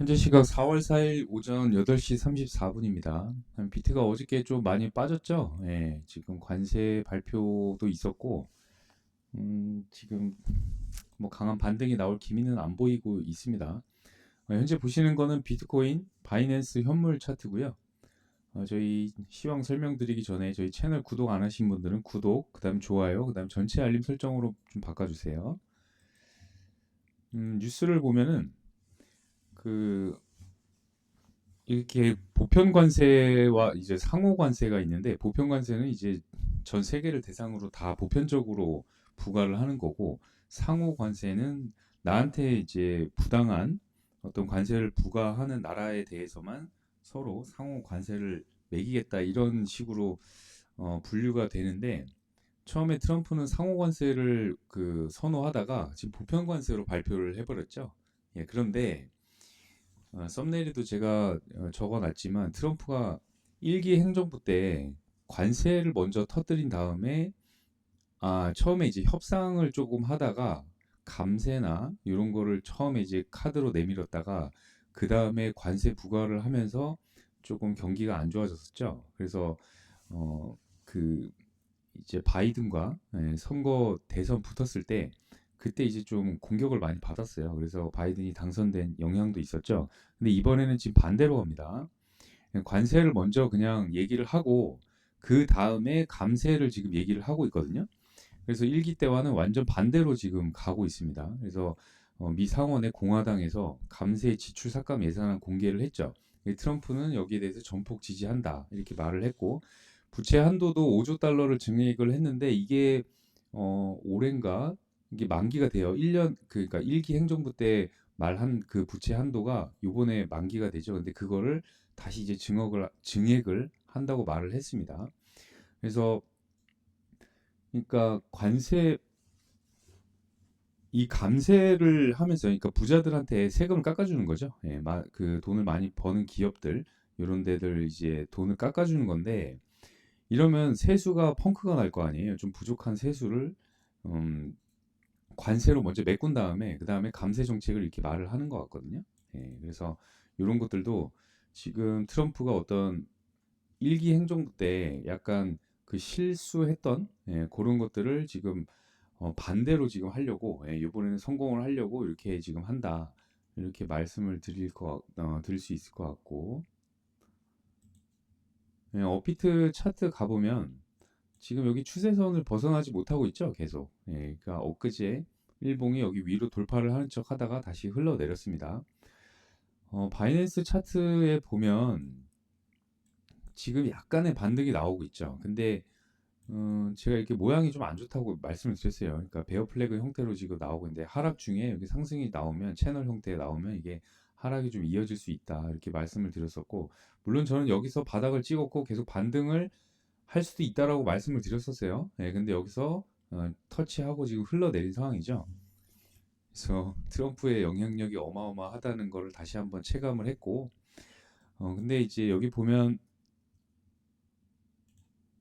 현재 시각 4월 4일 오전 8시 34분입니다. 비트가 어저께 좀 많이 빠졌죠? 예, 지금 관세 발표도 있었고, 음, 지금 뭐 강한 반등이 나올 기미는 안 보이고 있습니다. 어, 현재 보시는 거는 비트코인 바이낸스 현물 차트고요. 어, 저희 시황 설명드리기 전에 저희 채널 구독 안 하신 분들은 구독, 그 다음 좋아요, 그 다음 전체 알림 설정으로 좀 바꿔주세요. 음, 뉴스를 보면은 그 이렇게 보편 관세와 이제 상호 관세가 있는데 보편 관세는 이제 전 세계를 대상으로 다 보편적으로 부과를 하는 거고 상호 관세는 나한테 이제 부당한 어떤 관세를 부과하는 나라에 대해서만 서로 상호 관세를 매기겠다 이런 식으로 어, 분류가 되는데 처음에 트럼프는 상호 관세를 그 선호하다가 지금 보편 관세로 발표를 해버렸죠. 예, 그런데 어, 썸네일에도 제가 어, 적어놨지만 트럼프가 일기 행정부 때 관세를 먼저 터뜨린 다음에 아 처음에 이제 협상을 조금 하다가 감세나 이런 거를 처음에 이제 카드로 내밀었다가 그 다음에 관세 부과를 하면서 조금 경기가 안 좋아졌었죠. 그래서 어 그 이제 바이든과 예, 선거 대선 붙었을 때 그때 이제 좀 공격을 많이 받았어요. 그래서 바이든이 당선된 영향도 있었죠. 근데 이번에는 지금 반대로 갑니다. 관세를 먼저 그냥 얘기를 하고 그 다음에 감세를 지금 얘기를 하고 있거든요. 그래서 일기 때와는 완전 반대로 지금 가고 있습니다. 그래서 어, 미 상원의 공화당에서 감세 지출 삭감 예산안 공개를 했죠. 트럼프는 여기에 대해서 전폭 지지한다 이렇게 말을 했고 부채 한도도 5조 달러를 증액을 했는데 이게 어, 올해인가 이게 만기가 돼요. 1년 그러니까 1기 행정부 때 말한 그 부채 한도가 요번에 만기가 되죠. 근데 그거를 다시 이제 증액을 증액을 한다고 말을 했습니다. 그래서 그러니까 관세 이 감세를 하면서 그러니까 부자들한테 세금을 깎아주는 거죠. 예, 마, 그 돈을 많이 버는 기업들 이런 데들 이제 돈을 깎아주는 건데 이러면 세수가 펑크가 날 거 아니에요. 좀 부족한 세수를 음, 관세로 먼저 메꾼 다음에 그 다음에 감세 정책을 이렇게 말을 하는 것 같거든요. 예, 그래서 이런 것들도 지금 트럼프가 어떤 일기 행정부 때 약간 그 실수했던 예, 그런 것들을 지금 어, 반대로 지금 하려고 예, 이번에는 성공을 하려고 이렇게 지금 한다 이렇게 말씀을 드릴 거 어, 드릴 수 있을 것 같고 예, 어피트 차트 가보면 지금 여기 추세선을 벗어나지 못하고 있죠 계속. 예, 그러니까 엊그제 일봉이 여기 위로 돌파를 하는 척 하다가 다시 흘러내렸습니다. 어, 바이낸스 차트에 보면 지금 약간의 반등이 나오고 있죠. 근데 음, 제가 이렇게 모양이 좀 안 좋다고 말씀을 드렸어요. 그러니까 베어 플래그 형태로 지금 나오고 있는데 하락 중에 여기 상승이 나오면 채널 형태에 나오면 이게 하락이 좀 이어질 수 있다 이렇게 말씀을 드렸었고 물론 저는 여기서 바닥을 찍었고 계속 반등을 할 수도 있다라고 말씀을 드렸었어요. 네, 근데 여기서 어, 터치하고 지금 흘러내린 상황이죠. 그래서 트럼프의 영향력이 어마어마하다는 것을 다시 한번 체감을 했고 어, 근데 이제 여기 보면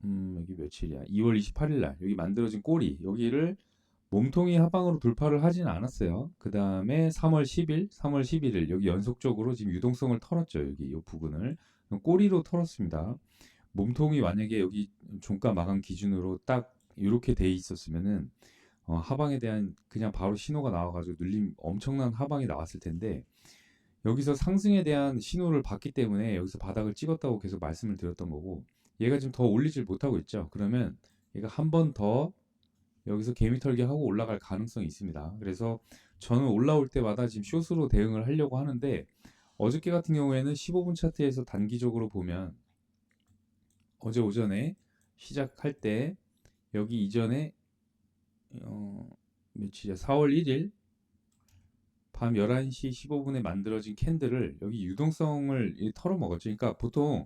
음, 여기 며칠이야? 2월 28일 날 여기 만들어진 꼬리 여기를 몸통이 하방으로 돌파를 하진 않았어요. 그 다음에 3월 10일, 3월 11일 여기 연속적으로 지금 유동성을 털었죠. 여기 이 부분을 꼬리로 털었습니다. 몸통이 만약에 여기 종가 마감 기준으로 딱 이렇게 돼 있었으면은 어, 하방에 대한 그냥 바로 신호가 나와가지고 눌림 엄청난 하방이 나왔을 텐데 여기서 상승에 대한 신호를 봤기 때문에 여기서 바닥을 찍었다고 계속 말씀을 드렸던 거고 얘가 지금 더 올리질 못하고 있죠. 그러면 얘가 한 번 더 여기서 개미 털기 하고 올라갈 가능성이 있습니다. 그래서 저는 올라올 때마다 지금 숏으로 대응을 하려고 하는데 어저께 같은 경우에는 15분 차트에서 단기적으로 보면 어제 오전에 시작할 때 여기 이전에 어, 며칠이야? 4월 1일 밤 11시 15분에 만들어진 캔들을 여기 유동성을 털어먹었죠. 그러니까 보통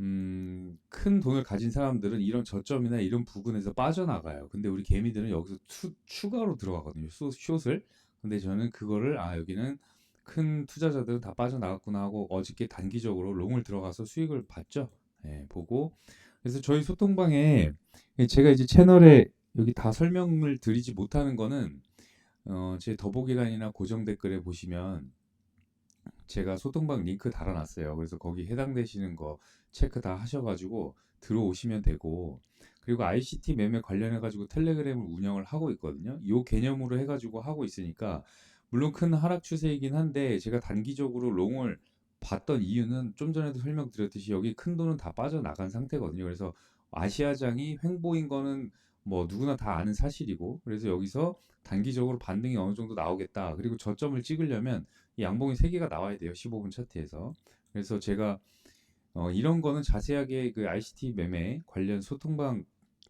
음, 큰 돈을 가진 사람들은 이런 저점이나 이런 부분에서 빠져나가요. 근데 우리 개미들은 여기서 투, 추가로 들어가거든요. 숏, 숏을. 근데 저는 그거를, 아, 여기는 큰 투자자들은 다 빠져나갔구나 하고 어저께 단기적으로 롱을 들어가서 수익을 봤죠. 예, 보고. 그래서 저희 소통방에 제가 이제 채널에 여기 다 설명을 드리지 못하는 거는 어, 제 더보기란이나 고정 댓글에 보시면 제가 소통방 링크 달아놨어요. 그래서 거기 해당되시는 거 체크 다 하셔가지고 들어오시면 되고 그리고 ICT 매매 관련해가지고 텔레그램을 운영을 하고 있거든요. 요 개념으로 해가지고 하고 있으니까 물론 큰 하락 추세이긴 한데 제가 단기적으로 롱을 봤던 이유는 좀 전에도 설명드렸듯이 여기 큰 돈은 다 빠져나간 상태거든요. 그래서 아시아장이 횡보인 거는 뭐 누구나 다 아는 사실이고 그래서 여기서 단기적으로 반등이 어느 정도 나오겠다. 그리고 저점을 찍으려면 이 양봉이 3개가 나와야 돼요. 15분 차트에서. 그래서 제가 어, 이런 거는 자세하게 그 ICT 매매 관련 소통방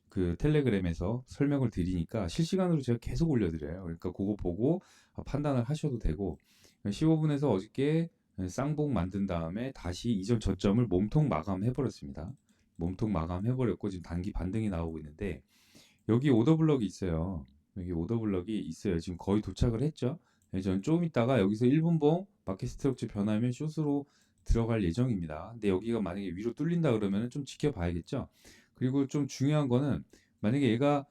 그 텔레그램에서 설명을 드리니까 실시간으로 제가 계속 올려드려요. 그러니까 그거 보고 판단을 하셔도 되고 15분에서 어저께 쌍봉 만든 다음에 다시 이전 저점을 몸통 마감해 버렸습니다. 몸통 마감해 버렸고 지금 단기 반등이 나오고 있는데 여기 오더 블럭이 있어요. 여기 오더 블럭이 있어요. 지금 거의 도착을 했죠. 네, 저는 좀 있다가 여기서 1분봉 마켓 스트럭처 변하면 숏으로 들어갈 예정입니다. 근데 여기가 만약에 위로 뚫린다 그러면 좀 지켜봐야겠죠. 그리고 좀 중요한 거는 만약에 얘가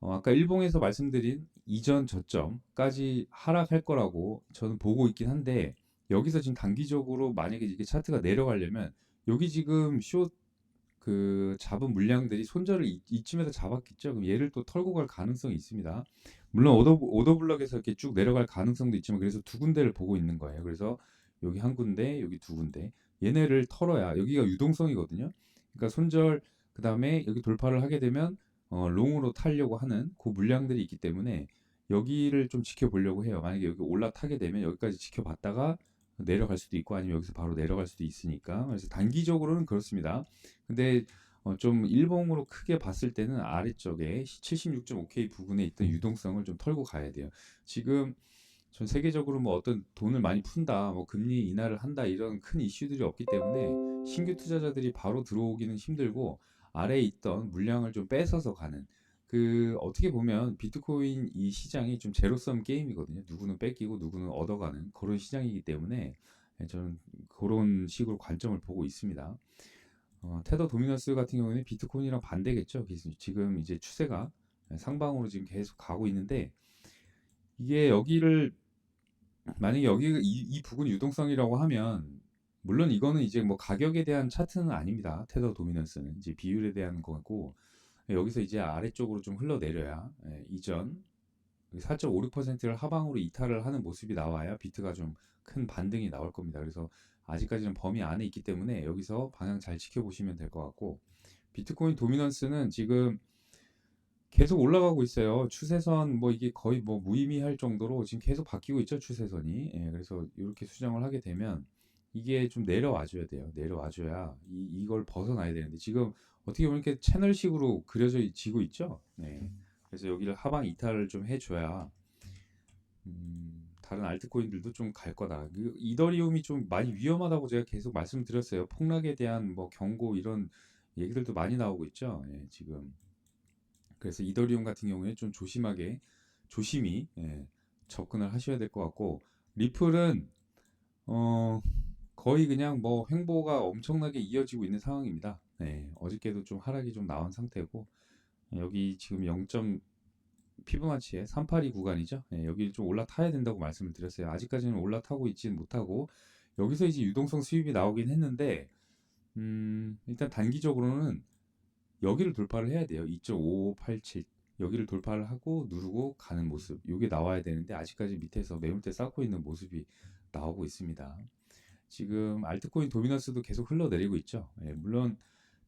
어, 아까 일봉에서 말씀드린 이전 저점까지 하락할 거라고 저는 보고 있긴 한데 여기서 지금 단기적으로 만약에 이게 차트가 내려가려면 여기 지금 숏그 잡은 물량들이 손절을 이, 이쯤에서 잡았겠죠. 그럼 얘를 또 털고 갈 가능성이 있습니다. 물론 오더 오더 블럭에서 이렇게 쭉 내려갈 가능성도 있지만 그래서 두 군데를 보고 있는 거예요. 그래서 여기 한 군데, 여기 두 군데. 얘네를 털어야 여기가 유동성이거든요. 그러니까 손절 그다음에 여기 돌파를 하게 되면 어, 롱으로 타려고 하는 그 물량들이 있기 때문에 여기를 좀 지켜보려고 해요. 만약에 여기 올라타게 되면 여기까지 지켜봤다가 내려갈 수도 있고 아니면 여기서 바로 내려갈 수도 있으니까 그래서 단기적으로는 그렇습니다. 근데 어, 좀 일봉으로 크게 봤을 때는 아래쪽에 76.5K 부근에 있던 유동성을 좀 털고 가야 돼요. 지금 전 세계적으로 뭐 어떤 돈을 많이 푼다, 뭐 금리 인하를 한다 이런 큰 이슈들이 없기 때문에 신규 투자자들이 바로 들어오기는 힘들고 아래에 있던 물량을 좀 뺏어서 가는 그 어떻게 보면 비트코인 이 시장이 좀 제로섬 게임이거든요. 누구는 뺏기고 누구는 얻어가는 그런 시장이기 때문에 저는 그런 식으로 관점을 보고 있습니다. 어, 테더 도미너스 같은 경우에는 비트코인이랑 반대겠죠. 지금 이제 추세가 상방으로 지금 계속 가고 있는데 이게 여기를 만약에 여기 이, 이 부분 유동성이라고 하면 물론 이거는 이제 뭐 가격에 대한 차트는 아닙니다. 테더 도미넌스는 이제 비율에 대한 거고 여기서 이제 아래쪽으로 좀 흘러내려야 예, 이전 4.56%를 하방으로 이탈을 하는 모습이 나와야 비트가 좀 큰 반등이 나올 겁니다. 그래서 아직까지는 범위 안에 있기 때문에 여기서 방향 잘 지켜보시면 될 것 같고 비트코인 도미넌스는 지금 계속 올라가고 있어요. 추세선 뭐 이게 거의 뭐 무의미할 정도로 지금 계속 바뀌고 있죠 추세선이. 예, 그래서 이렇게 수정을 하게 되면 이게 좀 내려와줘야 돼요. 내려와줘야 이, 이걸 벗어나야 되는데 지금 어떻게 보면 이렇게 채널식으로 그려져 지고 있죠. 네. 그래서 여기를 하방 이탈을 좀 해줘야 음, 다른 알트코인들도 좀 갈 거다. 그 이더리움이 좀 많이 위험하다고 제가 계속 말씀드렸어요. 폭락에 대한 뭐 경고 이런 얘기들도 많이 나오고 있죠. 예, 지금 그래서 이더리움 같은 경우에 좀 조심하게 조심히 예, 접근을 하셔야 될 것 같고 리플은 어 거의 그냥 뭐 횡보가 엄청나게 이어지고 있는 상황입니다. 네, 어저께도 좀 하락이 좀 나온 상태고 여기 지금 0. 피부마치의 382 구간이죠. 네, 여기 좀 올라타야 된다고 말씀을 드렸어요. 아직까지는 올라타고 있지는 못하고 여기서 이제 유동성 수입이 나오긴 했는데 음, 일단 단기적으로는 여기를 돌파를 해야 돼요. 2.5587 여기를 돌파를 하고 누르고 가는 모습 이게 나와야 되는데 아직까지 밑에서 매물대 쌓고 있는 모습이 나오고 있습니다. 지금 알트코인 도미넌스도 계속 흘러내리고 있죠. 예, 물론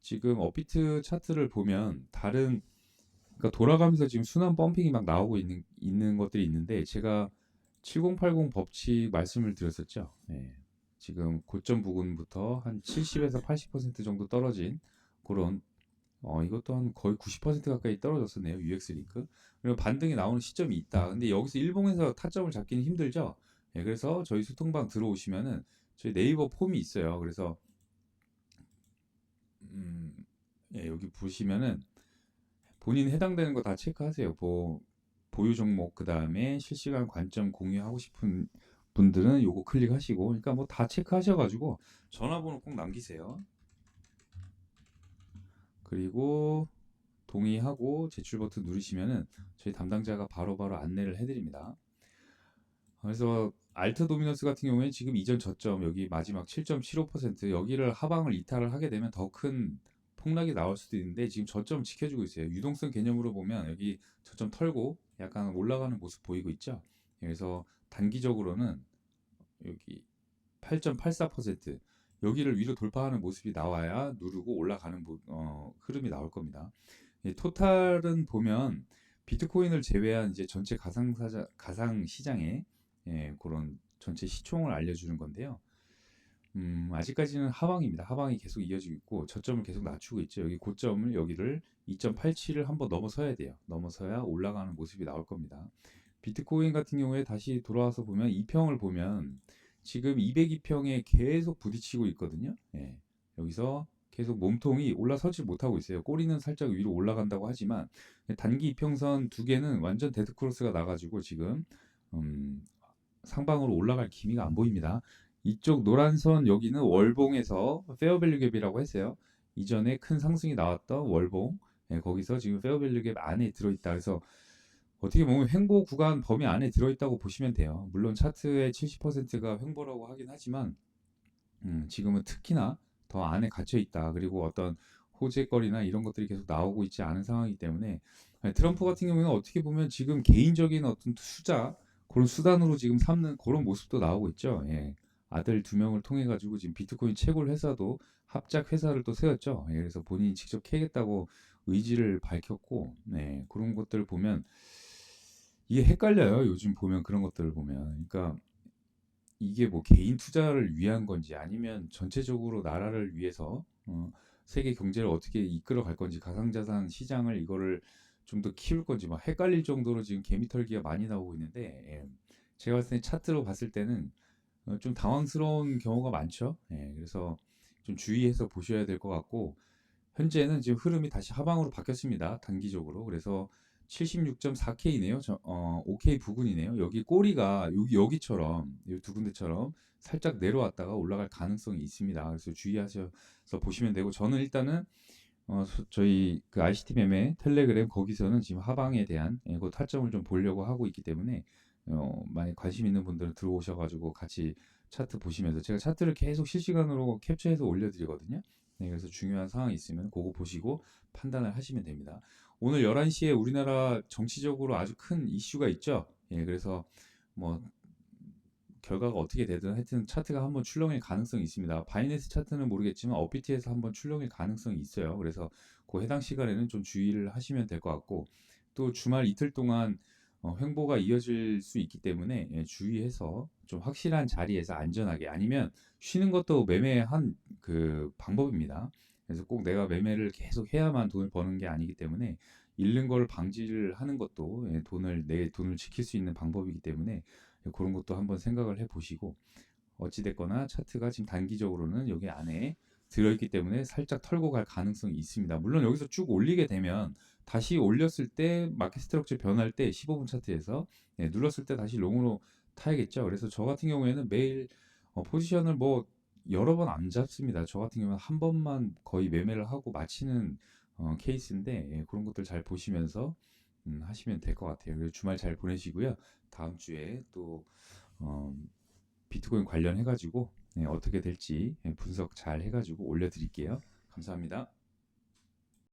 지금 업비트 차트를 보면 다른 그러니까 돌아가면서 지금 순환 펌핑이 막 나오고 있는 있는 것들이 있는데 제가 7080 법칙 말씀을 드렸었죠. 예, 지금 고점 부근부터 한 70에서 80% 정도 떨어진 그런 어, 이것도 한 거의 90% 가까이 떨어졌었네요. UX 링크. 그리고 반등이 나오는 시점이 있다. 근데 여기서 일봉에서 타점을 잡기는 힘들죠. 예, 그래서 저희 소통방 들어오시면은 저희 네이버 폼이 있어요. 그래서 음, 예, 여기 보시면은 본인 해당되는 거 다 체크하세요. 뭐 보유 종목 그 다음에 실시간 관점 공유하고 싶은 분들은 요거 클릭하시고 그러니까 뭐 다 체크하셔가지고 전화번호 꼭 남기세요. 그리고 동의하고 제출 버튼 누르시면은 저희 담당자가 바로바로 안내를 해드립니다. 그래서 알트 도미너스 같은 경우에 지금 이전 저점 여기 마지막 7.75% 여기를 하방을 이탈을 하게 되면 더 큰 폭락이 나올 수도 있는데 지금 저점 지켜주고 있어요. 유동성 개념으로 보면 여기 저점 털고 약간 올라가는 모습 보이고 있죠. 그래서 단기적으로는 여기 8.84% 여기를 위로 돌파하는 모습이 나와야 누르고 올라가는 모- 어, 흐름이 나올 겁니다. 이 토탈은 보면 비트코인을 제외한 이제 전체 가상 가상 시장의 예, 그런 전체 시총을 알려주는 건데요. 음, 아직까지는 하방입니다. 하방이 계속 이어지고 있고 저점을 계속 낮추고 있죠. 여기 고점을 여기를 2.87을 한번 넘어서야 돼요. 넘어서야 올라가는 모습이 나올 겁니다. 비트코인 같은 경우에 다시 돌아와서 보면 2평을 보면 지금 202평에 계속 부딪히고 있거든요. 예, 여기서 계속 몸통이 올라서지 못하고 있어요. 꼬리는 살짝 위로 올라간다고 하지만 단기 이평선 두 개는 완전 데드크로스가 나가지고 지금 음, 상방으로 올라갈 기미가 안 보입니다. 이쪽 노란 선 여기는 월봉에서 페어밸류 갭이라고 했어요. 이전에 큰 상승이 나왔던 월봉 예, 거기서 지금 페어밸류 갭 안에 들어있다. 그래서 어떻게 보면 횡보 구간 범위 안에 들어있다고 보시면 돼요. 물론 차트의 70%가 횡보라고 하긴 하지만 음, 지금은 특히나 더 안에 갇혀 있다. 그리고 어떤 호재거리나 이런 것들이 계속 나오고 있지 않은 상황이기 때문에 네, 트럼프 같은 경우에는 어떻게 보면 지금 개인적인 어떤 투자 그런 수단으로 지금 삼는 그런 모습도 나오고 있죠. 예. 아들 두 명을 통해 가지고 지금 비트코인 채굴 회사도 합작 회사를 또 세웠죠. 예, 그래서 본인이 직접 캐겠다고 의지를 밝혔고, 네, 그런 것들을 보면 이게 헷갈려요. 요즘 보면 그런 것들을 보면, 그러니까 이게 뭐 개인 투자를 위한 건지 아니면 전체적으로 나라를 위해서 어, 세계 경제를 어떻게 이끌어 갈 건지 가상자산 시장을 이거를 좀 더 키울 건지 막 헷갈릴 정도로 지금 개미털기가 많이 나오고 있는데 예. 제가 봤을 때 차트로 봤을 때는 어, 좀 당황스러운 경우가 많죠. 예, 그래서 좀 주의해서 보셔야 될 것 같고 현재는 지금 흐름이 다시 하방으로 바뀌었습니다. 단기적으로 그래서 76.4K네요. 저, 어, 5K 부근이네요. 여기 꼬리가 여기 여기처럼 이 두 군데처럼 살짝 내려왔다가 올라갈 가능성이 있습니다. 그래서 주의하셔서 보시면 되고 저는 일단은 어, 소- 저희 그 ICT 매매 텔레그램 거기서는 지금 하방에 대한 예, 그 타점을 좀 보려고 하고 있기 때문에 어, 많이 관심 있는 분들은 들어오셔가지고 같이 차트 보시면서 제가 차트를 계속 실시간으로 캡처해서 올려드리거든요. 네, 그래서 중요한 상황이 있으면 그거 보시고 판단을 하시면 됩니다. 오늘 11시에 우리나라 정치적으로 아주 큰 이슈가 있죠. 예, 그래서 뭐 결과가 어떻게 되든 하여튼 차트가 한번 출렁일 가능성이 있습니다. 바이낸스 차트는 모르겠지만 업비트에서 한번 출렁일 가능성이 있어요. 그래서 그 해당 시간에는 좀 주의를 하시면 될 것 같고 또 주말 이틀 동안 어, 횡보가 이어질 수 있기 때문에 예, 주의해서 좀 확실한 자리에서 안전하게 아니면 쉬는 것도 매매한 그 방법입니다. 그래서 꼭 내가 매매를 계속 해야만 돈을 버는 게 아니기 때문에 잃는 걸 방지를 하는 것도 예, 돈을 내 돈을 지킬 수 있는 방법이기 때문에 예, 그런 것도 한번 생각을 해 보시고 어찌됐거나 차트가 지금 단기적으로는 여기 안에 들어있기 때문에 살짝 털고 갈 가능성이 있습니다. 물론 여기서 쭉 올리게 되면 다시 올렸을 때 마켓 스트럭처 변할 때 15분 차트에서 예, 눌렀을 때 다시 롱으로 타야겠죠. 그래서 저 같은 경우에는 매일 어, 포지션을 뭐 여러 번 안 잡습니다. 저 같은 경우는 한 번만 거의 매매를 하고 마치는 어, 케이스인데 예, 그런 것들 잘 보시면서 음, 하시면 될 것 같아요. 그래서 주말 잘 보내시고요. 다음 주에 또 어, 비트코인 관련해 가지고 네, 어떻게 될지 예, 분석 잘 해가지고 올려드릴게요. 감사합니다.